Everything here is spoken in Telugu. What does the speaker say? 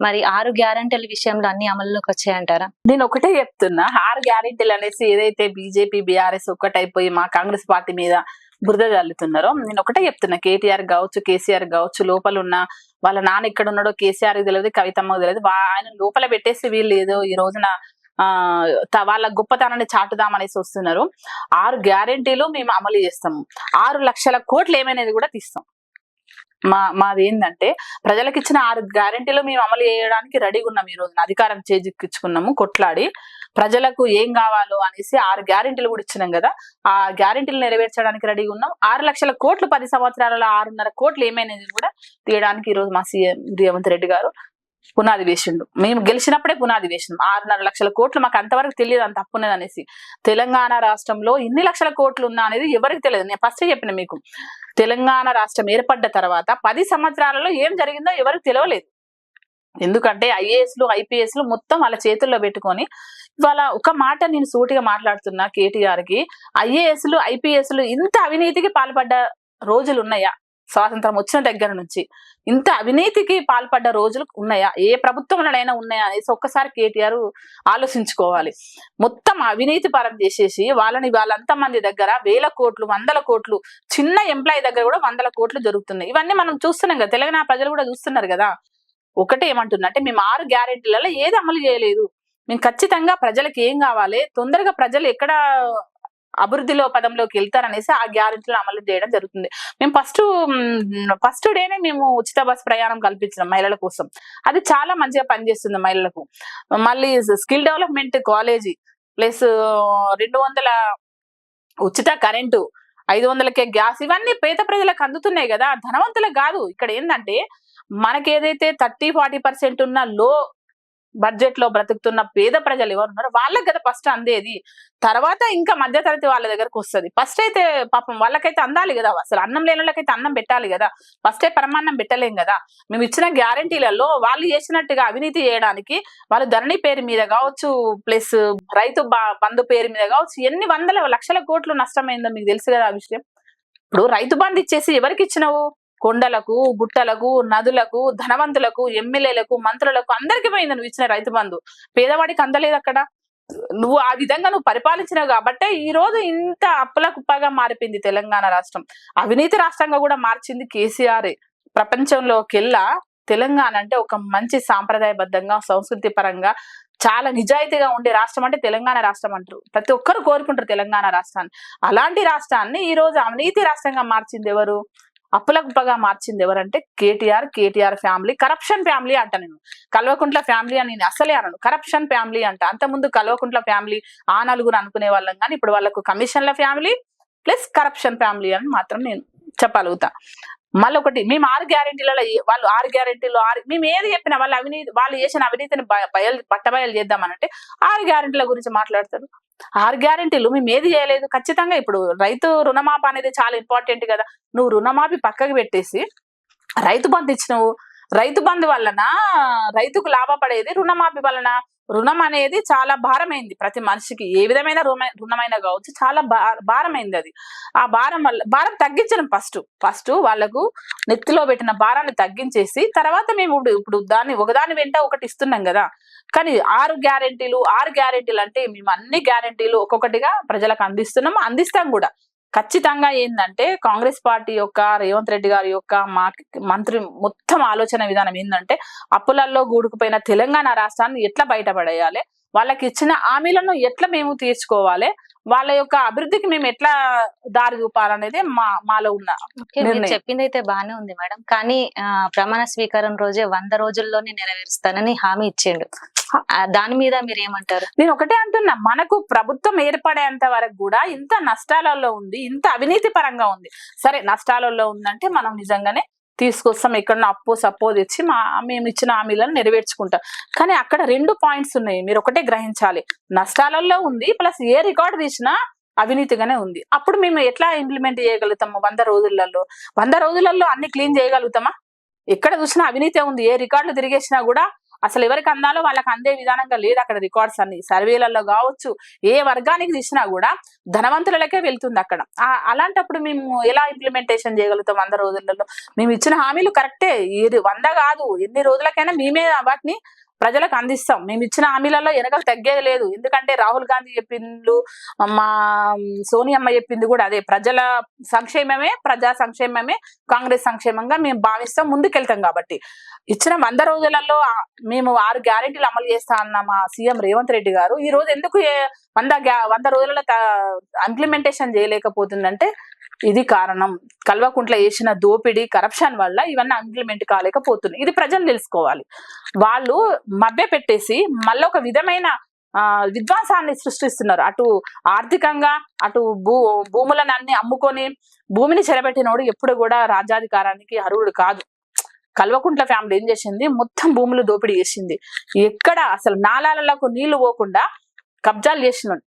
మరి ఆరు గ్యారంటీల విషయంలో అన్ని అమలులోకి వచ్చాయంటారా? నేను ఒకటే చెప్తున్నా ఆరు గ్యారెంటీలు అనేసి ఏదైతే బీజేపీ బీఆర్ఎస్ ఒక్కటైపోయి మా కాంగ్రెస్ పార్టీ మీద బురద జల్లుతున్నారో నేను ఒకటే చెప్తున్నా కేటీఆర్ కావచ్చు కేసీఆర్ కావచ్చు లోపల ఉన్న వాళ్ళ నాన్న ఎక్కడ ఉన్నాడో కేసీఆర్ తెలియదు కవితమ్మకు తెలియదు ఆయన లోపల పెట్టేసి వీళ్ళు ఏదో ఈ రోజున ఆ వాళ్ళ గొప్పతనాన్ని చాటుదామనేసి వస్తున్నారు. ఆరు గ్యారెంటీలు మేము అమలు చేస్తాము. ఆరు లక్షల కోట్లు ఏమైనది కూడా తీస్తాం. మా మాది ఏంటంటే ప్రజలకు ఇచ్చిన ఆరు గ్యారెంటీలు మేము అమలు చేయడానికి రెడీగా ఉన్నాం ఈ రోజున. అధికారం చేజిక్కించుకున్నాము కొట్లాడి ప్రజలకు ఏం కావాలో అనేసి ఆరు గ్యారెంటీలు కూడా ఇచ్చినాం కదా. ఆ గ్యారెంటీలు నెరవేర్చడానికి రెడీగా ఉన్నాం. ఆరు లక్షల కోట్లు పది సంవత్సరాలలో ఆరున్నర కోట్లు ఏమైనది కూడా తీయడానికి ఈ రోజు మా సీఎం రేవంత్ రెడ్డి గారు పునాది వేసిండు. మేము గెలిచినప్పుడే పునాది వేసినాం ఆరున్నర లక్షల కోట్లు మాకు అంతవరకు తెలియదు అంత అప్పున్నది అనేసి. తెలంగాణ రాష్ట్రంలో ఇన్ని లక్షల కోట్లు ఉన్నా అనేది ఎవరికి తెలియదు. నేను ఫస్ట్ చెప్పిన మీకు. తెలంగాణ రాష్ట్రం ఏర్పడ్డ తర్వాత పది సంవత్సరాలలో ఏం జరిగిందో ఎవరికి తెలియలేదు ఎందుకంటే ఐఏఎస్లు ఐపీఎస్లు మొత్తం వాళ్ళ చేతుల్లో పెట్టుకొని ఇవాళ ఒక మాట నేను సూటిగా మాట్లాడుతున్నా కేటీఆర్కి. ఐఏఎస్లు ఐపీఎస్లు ఇంత అవినీతికి పాల్పడ్డ రోజులు ఉన్నాయా స్వాతంత్రం వచ్చిన దగ్గర నుంచి ఇంత అవినీతికి పాల్పడ్డ రోజులు ఉన్నాయా? ఏ ప్రభుత్వంలోనైనా ఉన్నాయా? అనేసి ఒక్కసారి కేటీఆర్ ఆలోచించుకోవాలి. మొత్తం అవినీతి పరం చేసేసి వాళ్ళని వాళ్ళంత మంది దగ్గర వేల కోట్లు వందల కోట్లు చిన్న ఎంప్లాయీ దగ్గర కూడా వందల కోట్లు జరుగుతున్నాయి ఇవన్నీ మనం చూస్తున్నాం కదా. తెలంగాణ ప్రజలు కూడా చూస్తున్నారు కదా. ఒకటే ఏమంటున్నా మేము ఆరు గ్యారెంటీలలో ఏది అమలు చేయలేదు. మేము ఖచ్చితంగా ప్రజలకు ఏం కావాలి? తొందరగా ప్రజలు ఎక్కడ అభివృద్ధిలో పదంలోకి వెళ్తారనేసి ఆ గ్యారెంటీలు అమలు చేయడం జరుగుతుంది. మేము ఫస్ట్ ఫస్ట్ డేనే మేము ఉచిత బస్ ప్రయాణం కల్పించినాం మహిళల కోసం. అది చాలా మంచిగా పనిచేస్తుంది మహిళలకు. మళ్ళీ స్కిల్ డెవలప్మెంట్ కాలేజీ ప్లస్ రెండు వందల ఉచిత కరెంటు ఐదు వందలకే గ్యాస్ ఇవన్నీ పేద ప్రజలకు అందుతున్నాయి కదా. ధనవంతులకు కాదు. ఇక్కడ ఏంటంటే మనకి ఏదైతే థర్టీ ఫార్టీ పర్సెంట్ ఉన్న లో బడ్జెట్లో బ్రతుకుతున్న పేద ప్రజలు ఎవరు ఉన్నారో వాళ్ళకి కదా ఫస్ట్ అందేది. తర్వాత ఇంకా మధ్యతరగతి వాళ్ళ దగ్గరకు వస్తుంది. ఫస్ట్ అయితే పాపం వాళ్ళకైతే అందాలి కదా. అసలు అన్నం లేని వాళ్ళకైతే అన్నం పెట్టాలి కదా. ఫస్టే పరమాన్నం పెట్టలేం కదా. మేము ఇచ్చిన గ్యారంటీలలో వాళ్ళు చేసినట్టుగా అవినీతి చేయడానికి వాళ్ళు ధరణి పేరు మీద కావచ్చు ప్లస్ రైతు బంధు పేరు మీద కావచ్చు ఎన్ని వందల లక్షల కోట్లు నష్టమైందో మీకు తెలుసు కదా ఆ విషయం. ఇప్పుడు రైతు బంధు ఇచ్చేసి ఎవరికి ఇచ్చినావు? కొండలకు గుట్టలకు నదులకు ధనవంతులకు ఎమ్మెల్యేలకు మంత్రులకు అందరికి పోయింది నువ్వు ఇచ్చిన రైతు బంధు. పేదవాడికి అందలేదు అక్కడ. నువ్వు ఆ విధంగా నువ్వు పరిపాలించినావు కాబట్టే ఈ రోజు ఇంత అప్పుల కుప్పగా మారిపోయింది తెలంగాణ రాష్ట్రం. అవినీతి రాష్ట్రంగా కూడా మార్చింది కేసీఆర్. ప్రపంచంలోకెల్లా తెలంగాణ అంటే ఒక మంచి సాంప్రదాయబద్ధంగా సంస్కృతి పరంగా చాలా నిజాయితీగా ఉండే రాష్ట్రం అంటే తెలంగాణ రాష్ట్రం అంటారు. ప్రతి ఒక్కరు కోరుకుంటారు తెలంగాణ రాష్ట్రాన్ని. అలాంటి రాష్ట్రాన్ని ఈ రోజు అవినీతి రాష్ట్రంగా మార్చింది ఎవరు? అప్పులగుప్పగా మార్చింది ఎవరంటే KTR KTR family corruption family అంట నేను. కల్వకుంట్ల ఫ్యామిలీ అని నేను అసలే అనను. కరప్షన్ ఫ్యామిలీ అంట. అంతకుముందు కల్వకుంట్ల ఫ్యామిలీ ఆ నలుగురు అనుకునే వాళ్ళం కానీ ఇప్పుడు వాళ్ళకు కమిషన్ల ఫ్యామిలీ ప్లస్ కరప్షన్ ఫ్యామిలీ అని మాత్రం నేను చెప్పగలుగుతా. మళ్ళీ ఒకటి మేము ఆరు గ్యారెంటీలలో వాళ్ళు ఆరు గ్యారెంటీలు ఆరు మేము ఏది చెప్పినా వాళ్ళు అవినీతి వాళ్ళు చేసిన అవినీతిని బయలు పట్టబయలు చేద్దామనంటే ఆరు గ్యారెంటీల గురించి మాట్లాడతారు. ఆరు గ్యారెంటీలు మేము ఏది చేయలేదు. ఖచ్చితంగా ఇప్పుడు రైతు రుణమాప అనేది చాలా ఇంపార్టెంట్ కదా. నువ్వు రుణమాఫీ పక్కకి పెట్టేసి రైతు బంధు ఇచ్చినవు. రైతు బంధు వలన రైతుకు లాభపడేది రుణమాఫీ వలన రుణం అనేది చాలా భారమైంది ప్రతి మనిషికి. ఏ విధమైన రుణ రుణమైనా కావచ్చు చాలా భా- భారమైంది అది. ఆ భారం వల్ల భారం తగ్గించడం ఫస్ట్. ఫస్ట్ వాళ్ళకు నెత్తిలో పెట్టిన భారాన్ని తగ్గించేసి తర్వాత మేము ఇప్పుడు ఇప్పుడు దాన్ని ఒకదాని వెంట ఒకటి ఇస్తున్నాం కదా. కానీ ఆరు గ్యారెంటీలు ఆరు గ్యారెంటీలు అంటే మేము అన్ని గ్యారెంటీలు ఒక్కొక్కటిగా ప్రజలకు అందిస్తున్నాము అందిస్తాం కూడా. ఖచ్చితంగా ఏంటంటే కాంగ్రెస్ పార్టీ యొక్క రేవంత్ రెడ్డి గారి యొక్క మా మంత్రి మొత్తం ఆలోచన విధానం ఏంటంటే అప్పులల్లో గూడుకుపోయిన తెలంగాణ రాష్ట్రాన్ని ఎట్లా బయటపడేయాలి? వాళ్ళకి ఇచ్చిన హామీలను ఎట్లా మేము తీర్చుకోవాలి? వాళ్ళ యొక్క అభివృద్ధికి మేము ఎట్లా దారి చూపాలనేది మా మాలో ఉన్న. చెప్పింది అయితే బాగానే ఉంది మేడం. కానీ ప్రమాణ స్వీకారం రోజే వంద రోజుల్లోనే నెరవేరుస్తానని హామీ ఇచ్చిండు. దాని మీద మీరు ఏమంటారు నేను ఒకటే అంటున్నా మనకు ప్రభుత్వం ఏర్పడేంత వరకు కూడా ఇంత నష్టాలలో ఉంది ఇంత అవినీతి పరంగా ఉంది. సరే నష్టాలలో ఉందంటే మనం నిజంగానే తీసుకొస్తాం ఎక్కడన్నా అప్పు సపో తెచ్చి మా మేము ఇచ్చిన హామీలను నెరవేర్చుకుంటాం. కానీ అక్కడ రెండు పాయింట్స్ ఉన్నాయి మీరు ఒకటే గ్రహించాలి. నష్టాలలో ఉంది ప్లస్ ఏ రికార్డు తీసినా అవినీతిగానే ఉంది. అప్పుడు మేము ఎట్లా ఇంప్లిమెంట్ చేయగలుగుతాము వంద రోజులలో? వంద రోజులలో అన్ని క్లీన్ చేయగలుగుతామా? ఎక్కడ చూసినా అవినీతే ఉంది ఏ రికార్డులు తిరిగేసినా కూడా అసలు ఎవరికి అందాలో వాళ్ళకి అందే విధానంగా లేదు అక్కడ రికార్డ్స్ అన్ని. సర్వేలలో కావచ్చు ఏ వర్గానికి తీసినా కూడా ధనవంతులకే వెళ్తుంది అక్కడ. ఆ- అలాంటప్పుడు మేము ఎలా ఇంప్లిమెంటేషన్ చేయగలుగుతాం వంద రోజులలో? మేము ఇచ్చిన హామీలు కరెక్టే ఇది వంద కాదు ఎన్ని రోజులకైనా మేమే వాటిని ప్రజలకు అందిస్తాం. మేము ఇచ్చిన హామీలలో వెనకలు తగ్గేది లేదు. ఎందుకంటే రాహుల్ గాంధీ చెప్పిండ్లు మా సోనియమ్మ చెప్పింది కూడా అదే. ప్రజల సంక్షేమమే ప్రజా సంక్షేమమే కాంగ్రెస్ సంక్షేమంగా మేము భావిస్తాం ముందుకెళ్తాం కాబట్టి. ఇచ్చిన వంద రోజులలో మేము ఆరు గ్యారెంటీలు అమలు చేస్తా అన్న మా సీఎం రేవంత్ రెడ్డి గారు. ఈ రోజు ఎందుకు వంద గ్యా- వంద రోజులలో ఇంప్లిమెంటేషన్ చేయలేకపోతుందంటే ఇది కారణం. కల్వకుంట్ల వేసిన దోపిడీ కరప్షన్ వల్ల ఇవన్నీ ఇంప్లిమెంట్ కాలేకపోతున్నాయి. ఇది ప్రజలు తెలుసుకోవాలి. వాళ్ళు మభ్య పెట్టేసి మళ్ళీ ఒక విధమైన ఆ, విధ్వంసాన్ని సృష్టిస్తున్నారు. అటు ఆర్థికంగా అటు భూ భూములను అన్ని అమ్ముకొని భూమిని చెరబెట్టినోడు ఎప్పుడు కూడా రాజ్యాధికారానికి అర్హుడు కాదు. కల్వకుంట్ల ఫ్యామిలీ ఏం చేసింది? మొత్తం భూములు దోపిడీ చేసింది. ఎక్కడ అసలు నాలాలకు నీళ్ళు పోకుండా కబ్జాలు చేసినాడు.